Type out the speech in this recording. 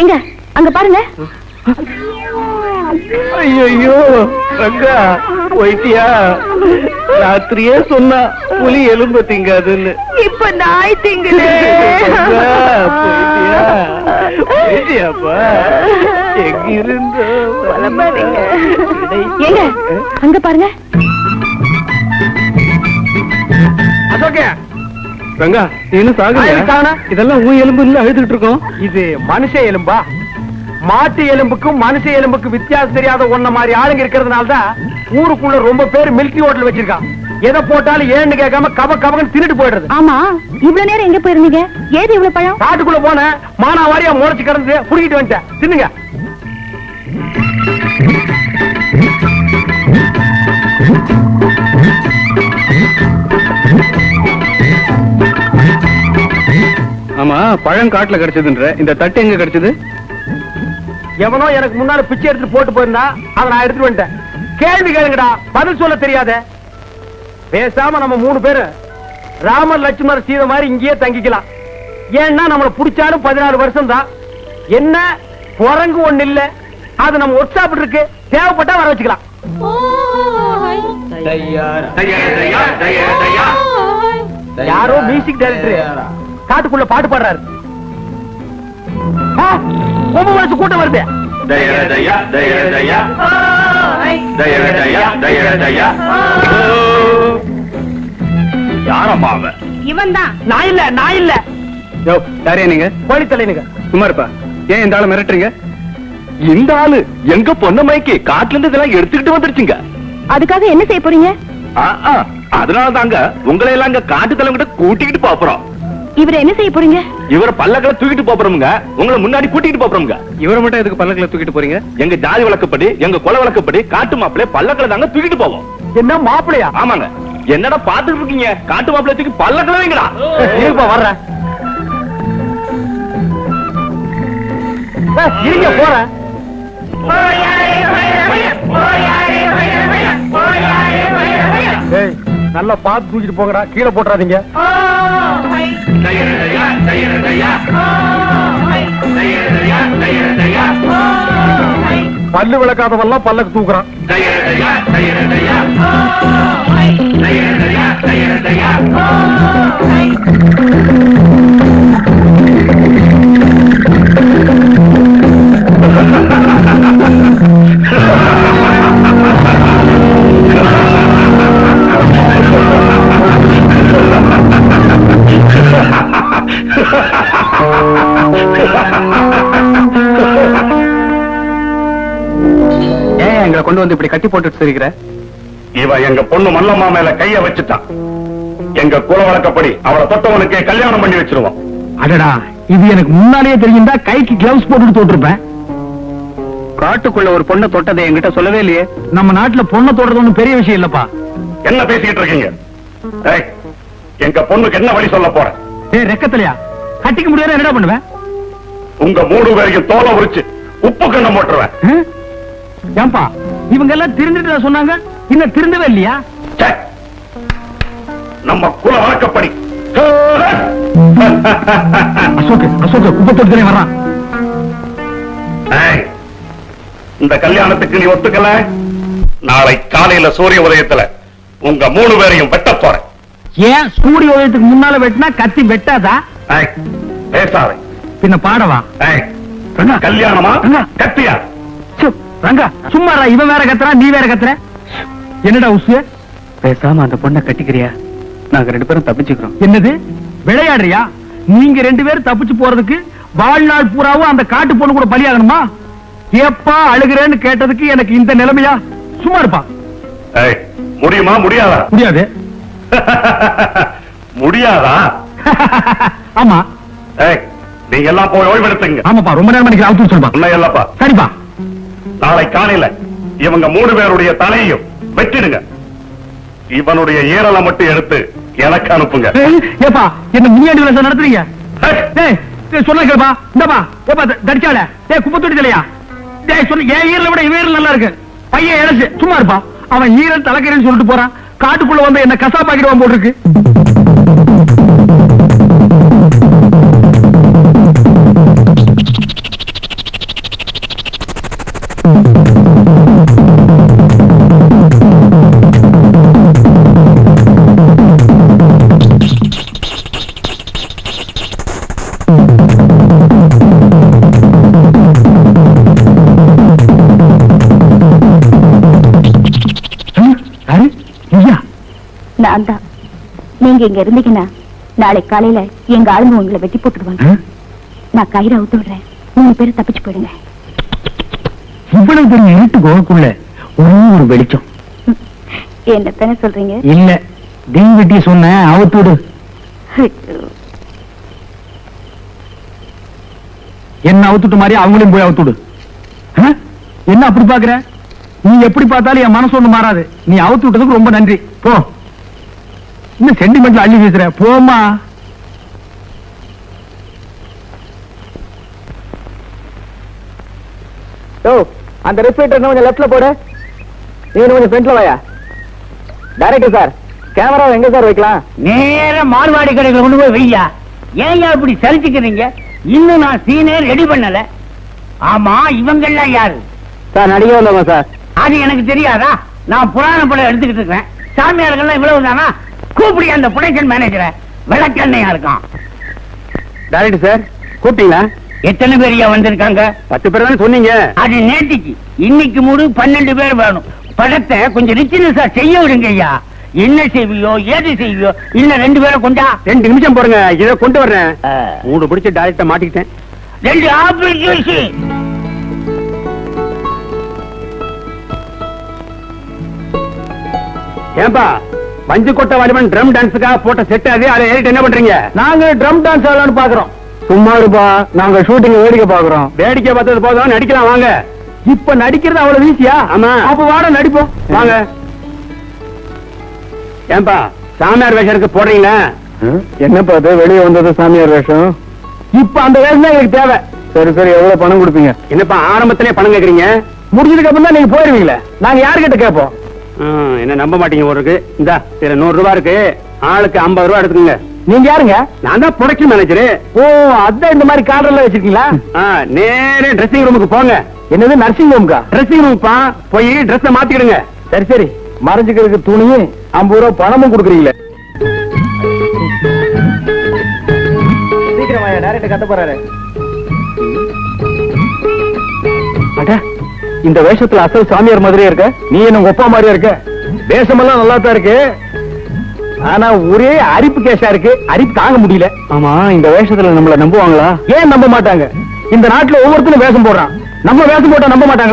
எங்க? அங்க பாருங்க. ஐயோ ரங்கா போயிட்டியா? ராத்திரியே சொன்னா புலி எலும்பு திங்காதுன்னு. இப்ப நாய் ரங்கா, போயிட்டியா? போயிட்டியாப்பா? எங்க இருந்தோ. ஏங்க அங்க பாருங்க. அசோகே ரங்கா? ஆயிரம் காணா. இதெல்லாம் உன் எலும்பு இல்ல அழுதுட்டு இருக்கோம். இது மனுஷ எலும்பா? மாட்டு எலும்புக்கும் மனுஷ எலும்புக்கு வித்தியாசம் தெரியாத ஒன்ன மாதிரி ஆளுங்க இருக்கிறதுனால தான் ஊருக்குள்ள ரொம்ப பேர் மில்கி ஹோட்டல் வச்சிருக்கான். எதை போட்டாலும் ஏன்னு கேட்காம கப கபகன்னு தின்னுட்டு போயிடுறது. ஆமா இவ்வளவு நேரம் எங்க போயிருந்தீங்க? ஏது இவ்வளவு பழம்? காட்டுக்குள்ள போனேன் மானா வாரியா முளைச்சு கிடந்து புடிக்கிட்டு வந்துட்டேன். தின்னுங்க. ஆமா பழம் காட்டுல கிடைச்சதுன்ற. இந்த தட்டு எங்க கிடைச்சது? எவனோ எனக்கு முன்னால பிச்சை எடுத்து போட்டு போயிருந்தா அதை நான் எடுத்துட்டு வந்துட்டேன். கேள்வி கேளுங்கடா பதில் சொல்ல தெரியாத. பேசாம நம்ம மூணு பேரு ராமர் லட்சுமணர் சீதை மாதிரி இங்கேயே தங்கிக்கலாம். ஏன்னா நம்மள புடிச்சாலும் பதினாலு வருஷம் தான் என்ன? குரங்கு ஒண்ணு இல்ல. அது நம்ம ஒர்க் ஷாப் இருக்கு. தேவைப்பட்டா வர வச்சுக்கலாம். யாரோ மியூசிக் டைரக்டர் காட்டுக்குள்ள பாட்டு பாடுறாரு. ரொம்ப மனசு கூட்டம் வருது. யாரம்மா அவன்? இவன் தான் நான் இல்ல நான் இல்ல. யோ யாரையா நீங்க? போலி தலைனுங்க சும்மா இருப்பா. ஏன் இந்த ஆளு மிரட்டுறீங்க? இந்த ஆளு எங்க பொண்ணு மைக்கு காட்டுல இருந்து இதெல்லாம் எடுத்துக்கிட்டு வந்துருச்சுங்க. அதுக்காக என்ன செய்ய போறீங்க? அதனால தாங்க உங்களை எல்லாம் காட்டு தலைவங்கிட்ட கூட்டிக்கிட்டு போறோம். இவரை என்ன செய்ய போறீங்க இவர பல்லக்களை தூக்கிட்டு போறோமுங்க உங்களை முன்னாடி கூட்டிட்டு போறோமுங்க இவரை மட்டும் எதுக்கு பல்லக்களை தூக்கிட்டு போறீங்க எங்க ஜாதி வழக்கப்படி எங்க குல வழக்கப்படி காட்டு மாப்பிள்ளை பல்லக்களை தாங்க தூக்கிட்டு போவோம் என்ன மாப்பிளையா ஆமாங்க என்னடா பாத்துட்டு இருக்கீங்க காட்டு மாப்பிள்ளை தூக்கி பல்லக்களை வைங்கடா இருப்பா வர்றேன் இருங்க போறேன் ஏய், நல்லா பார்த்து தூக்கிட்டு போங்கடா. கீழே போட்டுறாதீங்க. பல்லு விளக்காதவெல்லாம் பல்லக்கு தூக்குறான். ஏன் எங்களை கொண்டு வந்து இப்படி கட்டி போட்டுட்டு சிரிக்கிற இவன் எங்க பொண்ணு மல்லம்மா மேல கைய வச்சுட்டான் எங்க குல வழக்கப்படி அவளை தொட்டவனுக்கு கல்யாணம் பண்ணி வச்சிருவோம். அடடா இது எனக்கு முன்னாலேயே தெரியுந்தா கைக்கு கிளவுஸ் போட்டுட்டு தோட்டிருப்பேன். காட்டுக்குள்ள ஒரு பொண்ணு தொட்டதை என்கிட்ட சொல்லவே இல்லையே. நம்ம நாட்டுல பொண்ணை தொடுறது ஒண்ணும் பெரிய விஷயம் இல்லப்பா. என்ன பேசிட்டு இருக்கீங்க? ஏய், எங்க பொண்ணுக்கு என்ன வழி சொல்ல போற? ஏய் ரெக்கத்திலையா? கட்டிக்க முடியாது என்னடா பண்ணுவேன் உங்க மூணு பேரையும் தோலை உரிச்சு உப்பு கண்ணம் போட்டுருவேன்? ஏன்பா இவங்க எல்லாம் திருந்துட்டு சொன்னாங்க? இன்னும் திருந்தவே இல்லையா. நம்ம குல வழக்கப்படி. அசோக் அசோக் குப்பத்தொடுத்தலே வர்றான். இந்த கல்யாணத்துக்கு நீ ஒத்துக்கல? நாளை காலையில சூரிய உதயத்துல உங்க மூணு பேரையும் வெட்ட போறேன். ஏன் சூரிய உதயத்துக்கு முன்னால வெட்டினா கத்தி வெட்டாதா? பேசாதே. பின்ன பாடவா. கல்யாணமா. கத்தியா? ரங்கா சும்மாடா இவன் வேற கத்துறான் நீ வேற கத்துற. என்னடா உசு பேசாம அந்த பொண்ணை கட்டிக்கிறியா? நாங்க ரெண்டு பேரும் தப்பிச்சுக்கிறோம். என்னது? விளையாடுறியா? நீங்க ரெண்டு பேரும் தப்பிச்சு போறதுக்கு வாழ்நாள் பூராவும் அந்த காட்டு பொண்ணு கூட பலியாகணுமா? ஏப்பா அழுகிறேன்னு கேட்டதுக்கு எனக்கு இந்த நிலைமையா? சும்மா இருப்பா. ஏய், முடியுமா? முடியாதா? முடியாது. முடியாதா? ஆமா. ஏய், நீங்க எல்லாம் போய் ஓய்வெடுத்துங்க. ஆமாப்பா ரொம்ப நேரம் எனக்கு அவுத்து சொல்லுப்பா இல்லப்பா சரிப்பா. நாளை காலையில இவங்க மூணு பேருடைய தலையையும் வெட்டிடுங்க. இவனுடைய ஈரலை மட்டும் எடுத்து எனக்கு அனுப்புங்க. ஏப்பா என்ன விளையாட்டு நடத்துறீங்க? சொல்ல கேப்பா இந்தப்பா ஏப்பா தடிச்சால டேய் குப்பை தொட்டி தலையா டேய் சொல்லு என் ஈரல விட இவன் நல்லா இருக்கு. பையன் இழைச்சு சும்மா இருப்பா. அவன் ஈரல் தலைக்கறின்னு சொல்லிட்டு போறான். காட்டுக்குள்ள வந்து என்ன கசா பாக்கிடுவான் போட்டிருக்கு. நான் தான் நீங்க இங்க இருந்தீங்கன்னா நாளை காலையில எங்க ஆளுங்க உங்களை வெட்டி போட்டுடுவாங்க. நான் கயிறை அவுத்து விடுறேன். மூணு பேரும் தப்பிச்சு போயிடுங்க. இவ்வளவு பெரிய இருட்டு கோகுள்ள ஒரே வெளிச்சம். என்னத்தானே சொல்றீங்க? இல்ல தீவெட்டி சொன்ன அவுத்து விடு. என்ன அவுத்துட்டு மாதிரி அவங்களையும் போய் அவுத்து விடு. ஆ? என்ன அப்படி பாக்குற நீ எப்படி பார்த்தாலும் என் மனசு ஒண்ணு மாறாது. நீ அவுத்து விட்டதுக்கு ரொம்ப நன்றி. போ. இன்னும் சென்டிமெண்ட்ல அள்ளி வீசுற. போமா அந்த ரெஸ்பிரேட்டர் கொஞ்சம் லெஃப்ட்ல போடு. நீ கொஞ்சம் ஃப்ரண்ட்ல வாயா. டைரக்டர் சார் கேமரா எங்க சார் வைக்கலாம்? நேர மார்வாடி கடைகளை கொண்டு போய் வையா. ஏன் இப்படி சலிச்சுக்கிறீங்க? இன்னும் நான் சீனே ரெடி பண்ணல. ஆமா இவங்கெல்லாம் யாரு? சார் நடிகை வந்தவங்க சார் அது எனக்கு தெரியாதா? நான் புராண படம் எடுத்துக்கிட்டு இருக்கேன். சாமியார்கள்லாம் இவ்வளவு தானா கூப்பிடி அந்த ப்ரொடக்ஷன் மேனேஜரை விளக்கண்ணையா இருக்கான். டைரக்டர் சார் கூப்பிட்டீங்களா? எத்தனை பேரியா வந்திருக்காங்க? பத்து பேர் தானே சொன்னீங்க. அது நேத்திக்கு. இன்னைக்கு மூடு பன்னெண்டு பேர் வேணும். படத்தை கொஞ்சம் ரிச்சினஸா செய்ய விடுங்க ஐயா. என்ன செய்வியோ ஏது செய்வியோ இன்னும் ரெண்டு பேரை கொண்டா? ரெண்டு நிமிஷம் போறங்க இதை கொண்டு வர்றேன். மூணு பிடிச்சு டைரக்டா மாட்டிக்கிட்டேன். ரெண்டு ஆப்பிள் ஜூஸ் ஏன்பா? பஞ்சு கொட்ட வலிமன் ட்ரம் டான்ஸுக்காக போட்ட செட் அது அதை ஏறிட்டு என்ன பண்றீங்க? நாங்க ட்ரம் டான்ஸ் ஆடலாம்னு பாக்குறோம். சும்மா இருப்பா. நாங்க ஷூட்டிங் வேடிக்கை பாக்குறோம். வேடிக்கை பார்த்தது போதும் நடிக்கலாம் வாங்க. இப்ப நடிக்கிறது அவ்வளவு ஈஸியா ஆமா. அப்ப வாட நடிப்போம். வாங்க. ஏன்பா சாமியார் வேஷத்துக்கு போடுறீங்களா? என்னப்பா அது வெளியே வந்தது சாமியார் வேஷம்? இப்ப அந்த வேஷம் தான் எங்களுக்கு தேவை. சரி சரி எவ்வளவு பணம் கொடுப்பீங்க? என்னப்பா ஆரம்பத்திலே பணம் கேக்குறீங்க? முடிஞ்சதுக்கு அப்புறம் தான் நீங்க போயிருவீங்களே. நாங்க யாருக்கிட்ட கேட்போம்? என்ன நம்ப மாட்டீங்க ஒரு இருக்கு. இந்தா இதுல நூறு ரூபாய் இருக்கு. ஆளுக்கு ஐம்பது ரூபாய் எடுத்துக்கோங்க. நீங்க யாருங்க? நான் தான் ப்ரொடக்ஷன் மேனேஜர் ஓ அதான் இந்த மாதிரி கார்டர்ல வச்சிருக்கீங்களா? நேரே ட்ரெஸ்ஸிங் ரூமுக்கு போங்க. என்னது நர்சிங் ரூமுக்கா ட்ரெஸ்ஸிங் ரூமுப்பா போய் ட்ரெஸ்ஸ மாத்திக்கிடுங்க. சரி சரி. மறைஞ்சுக்கிறதுக்கு துணியும் ஐம்பது ரூபாய் பணமும் கொடுக்குறீங்களே. சீக்கிரம் டேரக்ட் கத்த போறாரு. அட. இந்த வேஷத்துல அசல் சாமியார் மாதிரியே இருக்க. நீ என்ன அப்பா மாதிரியே இருக்க? வேஷமெல்லாம் நல்லா தான் இருக்கு. ஆனா ஒரே அரிப்பு கேஷா இருக்கு. அரிப்பு தாங்க முடியல. ஆமா இந்த வேஷத்துல நம்மள நம்புவாங்களா? ஏன் நம்ப மாட்டாங்க? இந்த நாட்டுல ஒவ்வொருத்தரும் வேஷம் போடுறான். நம்ம வேஷம் போட்டா நம்ப மாட்டாங்க.